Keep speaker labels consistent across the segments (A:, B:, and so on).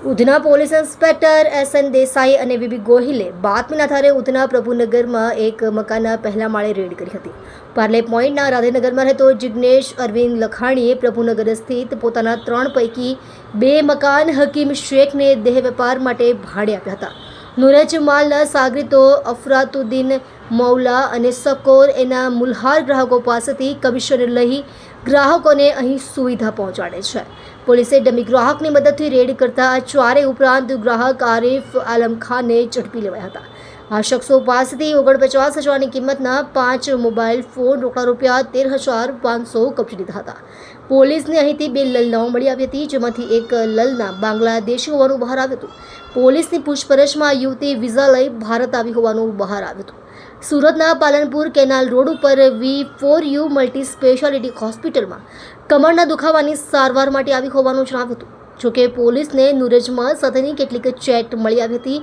A: Udhna police inspector S N Desai અને VB ગોહિલે બાતમીના આધારે ઉધના પ્રભુનગરમાં એક મકાનના પહેલા માળે રેડ કરી હતી. પાર્લે પોઈન્ટના રાધેનગરમાં રહેતો જિગ્નેશ અરવિંદ લખાણીએ પ્રભુનગર સ્થિત પોતાના ત્રણ પૈકી બે મકાન હકીમ શેખને દેહ વેપાર માટે ભાડે આપ્યા હતા. નુરજ માલના સાગરીતો, અફરાતુદ્દીન મૌલા અને સકોર એના મુલ્હાર ગ્રાહકો પાસેથી કમિશન લઈ ગ્રાહકોને અહીં સુવિધા પહોંચાડે છે. પોલીસે ડમી ગ્રાહકની મદદથી રેડ કરતા આ ચારેય ઉપરાંત ગ્રાહક આરિફ આલમ ખાનને ઝડપી લેવાયા હતા. આ શખ્સો પાસેથી ઓગણપચાસ હજારની કિંમતના પાંચ મોબાઈલ ફોન રોકડા રૂપિયા તેર હજાર પાંચસો કબજે લીધા હતા. પોલીસને અહીંથી બે લલનાઓ મળી આવી હતી, જેમાંથી એક લલના બાંગ્લાદેશી હોવાનું બહાર આવ્યું હતું. પોલીસની પૂછપરછમાં યુવતી વિઝા લઈ ભારત આવી હોવાનું બહાર આવ્યું હતું. સુરતના પાલનપુર કેનાલ રોડ ઉપર V four U multi speciality હોસ્પિટલમાં કમરના દુખાવાની સારવાર માટે આવી હોવાનું જણાવ્યું હતું. જોકે પોલીસને નુરજમાં સાથેની કેટલીક ચેટ મળી આવી હતી,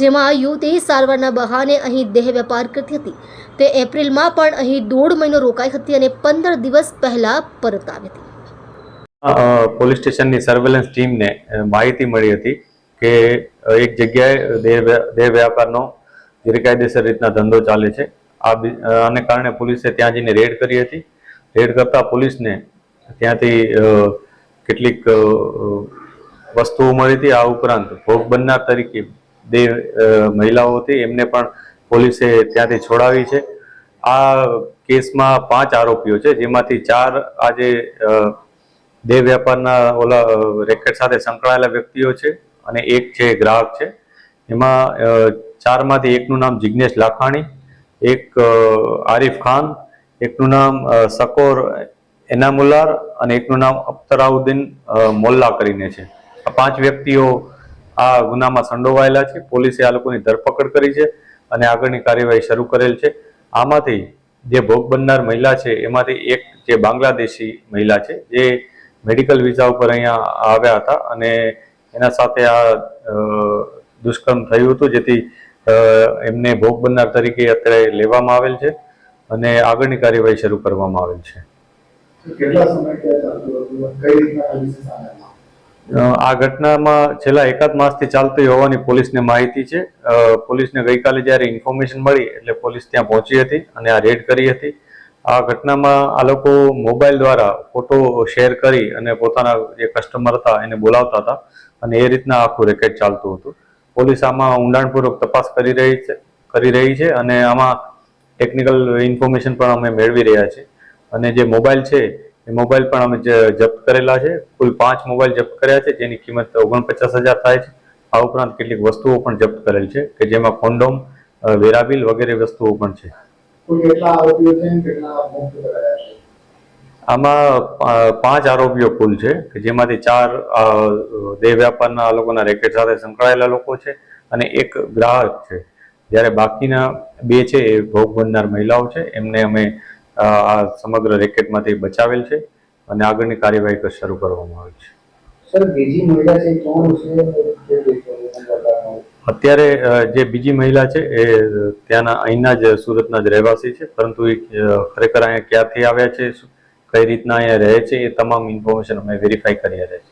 A: જેમાં યુવતી સારવારના બહાને અહીં દેહ વેપાર કરતી હતી. તે એપ્રિલમાં પણ અહીં દોઢ મહિનો રોકાઈ હતી અને પંદર દિવસ પહેલા પરત આવી હતી.
B: પોલીસ સ્ટેશનની સર્વેલન્સ ટીમને માહિતી મળી હતી કે એક જગ્યાએ દેહ વ્યાપારનો ગેરકાયદેસર રીતના ધંધો ચાલે છે. આ આને કારણે પોલીસે ત્યાં જઈને રેડ કરી હતી. રેડ કરતા પોલીસને ત્યાંથી કેટલીક વસ્તુઓ મળી હતી. આ ઉપરાંત ભોગ બનનાર તરીકે બે મહિલાઓ હતી. એમને પણ પોલીસે ત્યાંથી છોડાવી છે. આ કેસમાં પાંચ આરોપીઓ છે, જેમાંથી ચાર આજે દેહ વ્યાપારના ઓલા રેકેટ સાથે સંકળાયેલા વ્યક્તિઓ છે અને એક છે ગ્રાહક છે. એમાં ચારમાંથી એકનું નામ જિગ્નેશ લાખાણી, એક આરિફ ખાન, એકનું નામ સકોર એનામુલ્લાર અને એકનું નામ અખ્તરાઉદ્દીન મોલ્લા કરીને છે. આ પાંચ વ્યક્તિઓ આ ગુનામાં સંડોવાયેલા છે. પોલીસે આ લોકોની ધરપકડ કરી છે અને આગળની કાર્યવાહી શરૂ કરેલ છે. આમાંથી જે ભોગ બનનાર મહિલા છે, એમાંથી એક જે બાંગ્લાદેશી મહિલા છે, જે મેડિકલ વિઝા ઉપર અહીંયા આવ્યા હતા અને એના સાથે આ દુષ્કર્મ થયું હતું. જેથી એમને ભોગ બનનાર તરીકે અત્યારે લેવામાં આવેલ છે અને આગળની કાર્યવાહી શરૂ કરવામાં આવેલ છે.
C: આ
B: ઘટનામાં છેલ્લા એકાદ માસથી ચાલતી હોવાની પોલીસને માહિતી છે. પોલીસને ગઈકાલે જ્યારે ઇન્ફોર્મેશન મળી એટલે પોલીસ ત્યાં પહોંચી હતી અને આ રેડ કરી હતી. આ ઘટનામાં આ લોકો મોબાઈલ દ્વારા ફોટો શેર કરી અને પોતાના જે કસ્ટમર હતા એને બોલાવતા હતા અને એ રીતના આખું રેકેટ ચાલતું હતું. પોલીસ આમાં ઊંડાણપૂર્વક તપાસ કરી રહી છે, કરી રહી છે અને આમાં ટેકનિકલ ઇન્ફોર્મેશન પણ અમે મેળવી રહ્યા છે અને જે મોબાઈલ છે, એ મોબાઈલ પણ અમે જપ્ત કરેલા છે. કુલ પાંચ મોબાઈલ જપ્ત કર્યા છે, જેની કિંમત ઓગણપચાસ હજાર થાય છે. આ ઉપરાંત કેટલીક વસ્તુઓ પણ જપ્ત કરેલ છે, કે જેમાં કોન્ડોમ વેરાબિલ વગેરે વસ્તુઓ પણ છે? આમાં પાંચ આરોપીઓ કુલ છે કે જેમાંથી ચાર દેહ વ્યાપારના લોકોના રેકેટ સાથે સંકળાયેલા લોકો છે અને એક ગ્રાહક છે. જ્યારે બાકીના બે છે એ ભોગ બનનાર મહિલાઓ છે. એમને અમે આ સમગ્ર રેકેટમાંથી બચાવેલ છે અને આગળની કાર્યવાહી શરૂ કરવામાં આવી છે.
C: સર બીજી મહિલા છે કોણ છે?
B: અત્યારે જે બીજી મહિલા છે એ ત્યાંના અહીંના જ સુરતના જ રહેવાસી છે પરંતુ એ ખરેખર અહીંયા ક્યાંથી આવ્યા છે કઈ રીતના અહીંયા રહે છે એ તમામ ઇન્ફોર્મેશન અમે વેરીફાઈ કરી રહ્યા છીએ.